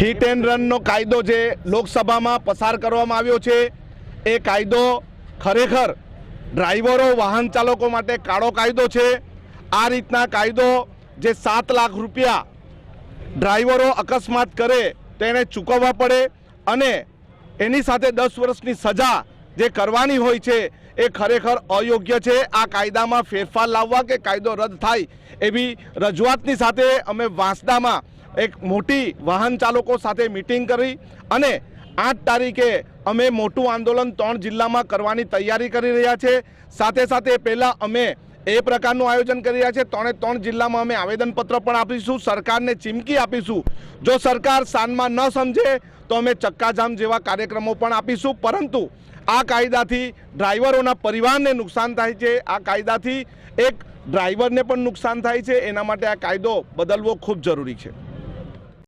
Hit and રનનો કાયદો જે લોકસભામાં પસાર કરવામાં આવ્યો છે, એ કાયદો ખરેખર ડ્રાઈવરો, વાહન ચાલકો માટે કાળો કાયદો છે. આ રીતના કાયદો જે સાત લાખ રૂપિયા ડ્રાઈવરો અકસ્માત કરે તો એને ચૂકવવા પડે અને એની સાથે દસ વર્ષની સજા જે કરવાની હોય છે એ ખરેખર અયોગ્ય છે. આ કાયદામાં ફેરફાર લાવવા કે કાયદો રદ થાય એવી રજૂઆતની સાથે અમે વાંસદામાં એક મોટી વાહન ચાલકો સાથે મિટિંગ કરી અને આઠ તારીખે અમે મોટું આંદોલન ત્રણ જિલ્લામાં કરવાની તૈયારી કરી રહ્યા છે. સાથે સાથે પહેલાં અમે એ પ્રકારનું આયોજન કરી રહ્યા છે. ત્રણે ત્રણ જિલ્લામાં અમે આવેદનપત્ર પણ આપીશું, સરકારને ચીમકી આપીશું. જો સરકાર સાનમાં ન સમજે, તો અમે ચક્કાજામ જેવા કાર્યક્રમો પણ આપીશું. પરંતુ આ કાયદાથી ડ્રાઈવરોના પરિવારને નુકસાન થાય છે. આ કાયદાથી એક ડ્રાઈવરને પણ નુકસાન થાય છે. એના માટે આ કાયદો બદલવો ખૂબ જરૂરી છે.